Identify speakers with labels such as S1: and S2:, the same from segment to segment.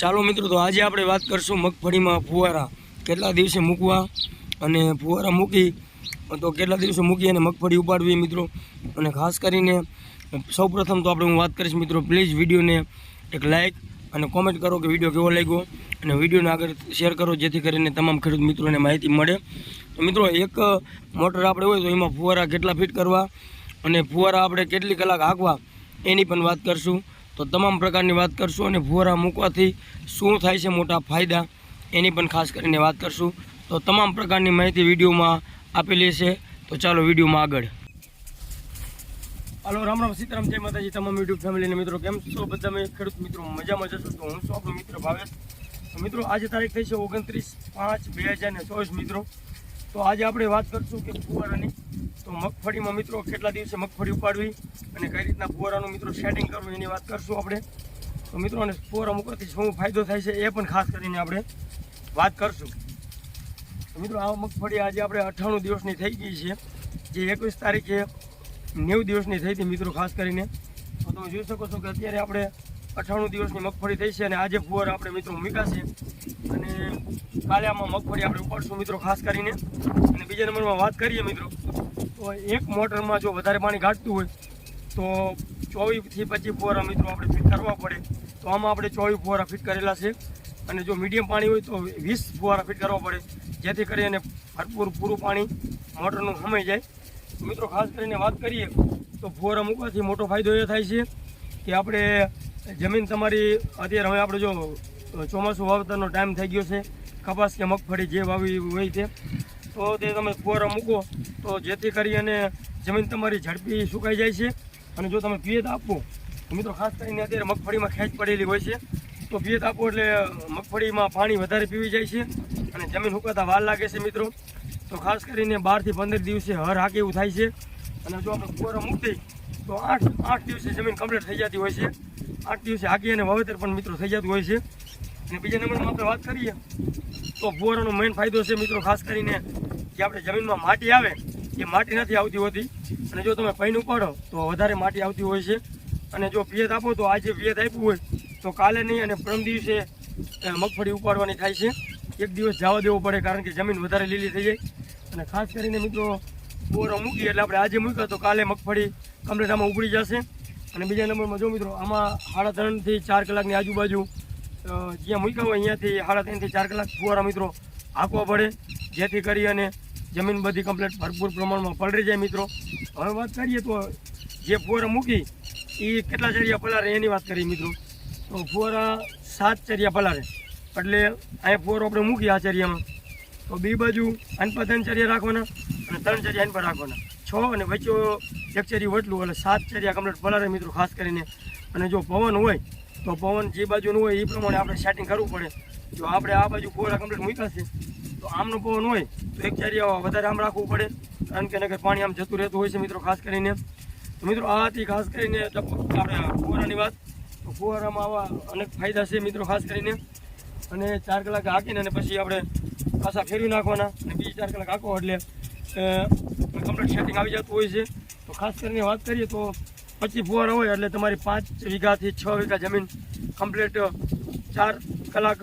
S1: ચાલો મિત્રો, તો આજે આપણે વાત કરશું મગફળીમાં ફુવારા. કેટલા દિવસે મૂકવા અને ફુવારા મૂકી, તો કેટલા દિવસે મૂકી અને મગફળી ઉપાડવી મિત્રો? અને ખાસ કરીને સૌપ્રથમ તો આપણે હું વાત કરીશ મિત્રો પ્લીઝ વિડીયોને એક લાઇક અને કોમેન્ટ કરો કે વીડિયો કેવો લાગ્યો. અને વિડીયોને આગળ શેર કરો, જેથી કરીને તમામ ખેડૂત મિત્રોને માહિતી મળે. તો મિત્રો, એક મોટર આપણે હોય તો એમાં ફુવારા કેટલા ફિટ કરવા અને ફુવારા આપણે કેટલી કલાક હાંકવા, એની પણ વાત કરશું. તો તમામ પ્રકારની વાત કરશું અને ફુવારા મૂકવાથી શું થાય છે મોટા ફાયદા એની પણ ખાસ કરીને વાત કરશું. તો તમામ પ્રકારની માહિતી વિડીયોમાં આપેલી છે. તો ચાલો વિડીયોમાં આગળ. હલો, રામ રામ, સીતારામ, જય માતાજી, તમામ યુટ્યુબ ફેમિલીને મિત્રો કેમ છો? બધા મેં ખેડૂત મિત્રો મજામાં જશો તો હું છું આપણો મિત્ર ભાવેશ. તો મિત્રો, આજે તારીખ થઈ છે ઓગણત્રીસ પાંચ બે હજાર ને ચોવીસ મિત્રો. તો આજે આપણે વાત કરશું કે ફુવારાની તો મગફળીમાં મિત્રો કેટલા દિવસે મગફળી ઉપાડવી અને કઈ રીતના ફુવારાનું મિત્રો સેટિંગ કરવું એની વાત કરશું આપણે. તો મિત્રો, અને ફુવારા મૂકવાથી શું ફાયદો થાય છે એ પણ ખાસ કરીને આપણે વાત કરશું. મિત્રો, આ મગફળી આજે આપણે અઠ્ઠાણું દિવસની થઈ ગઈ છે. જે એકવીસ તારીખે નેવું દિવસની થઈ હતી મિત્રો, ખાસ કરીને. તો તમે જોઈ શકો છો કે અત્યારે આપણે અઠ્ઠાણું દિવસની મગફળી થઈ છે અને આજે ફુવારા આપણે મિત્રો મૂકાશે અને કાલે આમાં મગફળી આપણે ઉપાડશું મિત્રો, ખાસ કરીને. અને બીજા નંબરમાં વાત કરીએ મિત્રો. એક મોટરમાં જો વધારે પાણી ઘાટતું હોય, તો ચોવીસથી પચીસ ફુવારા મિત્રો આપણે ફિટ કરવા પડે. તો આમાં આપણે ચોવીસ ફુવારા ફિટ કરેલા છે. અને જો મીડિયમ પાણી હોય તો વીસ ફુવારા ફિટ કરવા પડે. જેથી કરીને ભરપૂર પૂરું પાણી મોટરનું સમાઈ જાય. મિત્રો, ખાસ કરીને વાત કરીએ તો ફુવારા મૂકવાથી મોટો ફાયદો એ થાય છે કે આપણે જમીન તમારી અત્યારે હવે આપણે જો ચોમાસું વાવતરનો ટાઈમ થઈ ગયો છે. કપાસ કે મગફળી જે વાવી હોય તે. તો તે તમે ફુવારા મૂકો. તો જેથી કરી અને જમીન તમારી ઝડપી સુકાઈ જાય છે. અને જો તમે પિયત આપો મિત્રો ખાસ કરીને અત્યારે મગફળીમાં ખેંચ પડેલી હોય છે. તો પિયત આપો એટલે મગફળીમાં પાણી વધારે પીવી જાય છે અને જમીન સુકાતા વાર લાગે છે મિત્રો. તો ખાસ કરીને બારથી પંદર દિવસે હર હાકે એવું થાય છે. અને જો આપણે ફુવારા મૂકી તો આઠ આઠ દિવસે જમીન કમ્પ્લીટ થઈ જતી હોય છે. આઠ દિવસે હાકી અને વાવેતર પણ મિત્રો થઈ જતું હોય છે. અને બીજા નંબરમાં આપણે વાત કરીએ, તો ફુવારાનો મેઇન ફાયદો છે મિત્રો ખાસ કરીને જે આપણે જમીનમાં માટી આવે, એ માટી નથી આવતી હોતી. અને જો તમે પૈન ઉપાડો તો વધારે માટી આવતી હોય છે. અને જો પિયત આપો, તો આજે પિયત આપ્યું હોય, તો કાલે નહીં અને પરમ દિવસે મગફળી ઉપાડવાની થાય છે. એક દિવસ જવા દેવો પડે, કારણ કે જમીન વધારે લીલી થઈ જાય. અને ખાસ કરીને મિત્રો, બોરો મૂકી એટલે આપણે આજે મૂક્યો, તો કાલે મગફળી કમ્પ્લીટ આમાં ઉપડી જશે. અને બીજા નંબરમાં જો મિત્રો, આમાં સાડા ત્રણથી ચાર કલાકની આજુબાજુ જ્યાં મૂક્યા હોય, અહીંયાથી સાડા ત્રણથી ચાર કલાક ફુવારા મિત્રો, હાંકવા પડે. જેથી કરી અને જમીન બધી કમ્પ્લેટ ભરપૂર પ્રમાણમાં પલળી જાય મિત્રો. હવે વાત કરીએ તો જે ફુવારા મૂકી, એ કેટલા ચરિયા પલારે એની વાત કરીએ મિત્રો. તો ફુવારા સાત ચરિયા પલારે એટલે અહીંયા ફુવારો આપણે મૂકીએ આ ચરિયામાં તો બી બાજુ આન પર ત્રણ ચરિયા રાખવાના અને ત્રણ ચરિયા આન પર રાખવાના. છ અને વચ્ચે એક ચરિયું વટલું, એટલે સાત ચરિયા કમ્પ્લેટ પલારે મિત્રો, ખાસ કરીને. અને જો પવન હોય તો પવન જે બાજુનું હોય એ પ્રમાણે આપણે સેટિંગ કરવું પડે. જો આપણે આ બાજુ કોયડા કમ્પ્લીટ મૂક્યા છે, તો આમનો પવન હોય તો એક ચરિયા વધારે આમ રાખવું પડે. કારણ કે નગર પાણી આમ જતું રહેતું હોય છે મિત્રો, ખાસ કરીને. તો મિત્રો, આ હતી ખાસ કરીને આપણે ફુવારાની વાત. તો ફુવારામાં આવા અનેક ફાયદા છે મિત્રો, ખાસ કરીને. અને ચાર કલાક હાંકીને અને પછી આપણે પાછા ફેરવી નાખવાના. અને બીજી ચાર કલાક હાંકો એટલે કમ્પ્લીટ સેટિંગ આવી જતું હોય છે. તો ખાસ કરીને વાત કરીએ તો પચીસ ફુવારા હોય એટલે તમારી પાંચ વીઘાથી છ વીઘા જમીન કમ્પ્લીટ ચાર કલાક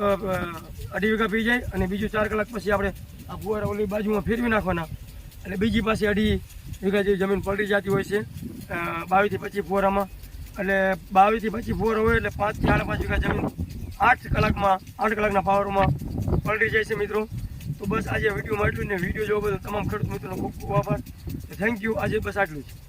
S1: અઢી વીઘા પી જાય અને બીજું ચાર કલાક પછી આપણે આ ફુવારા ઓલી બાજુમાં ફેરવી નાખવાના. એટલે બીજી પાસે અઢી વીઘા જેવી જમીન પલટી જતી હોય છે બાવીસથી પચીસ ફુવારામાં. એટલે બાવીસથી પચીસ ફુવારા હોય એટલે પાંચથી સાડા પાંચ વીઘા જમીન આઠ કલાકમાં, આઠ કલાકના પાવરમાં પલટી જાય છે મિત્રો. તો બસ આજે વિડીયોમાં એટલું ને વીડિયો જોવો બધો તમામ ખેડૂત મિત્રોનો ખૂબ ખૂબ આભાર. થેન્ક યુ આજે બસ આટલું જ.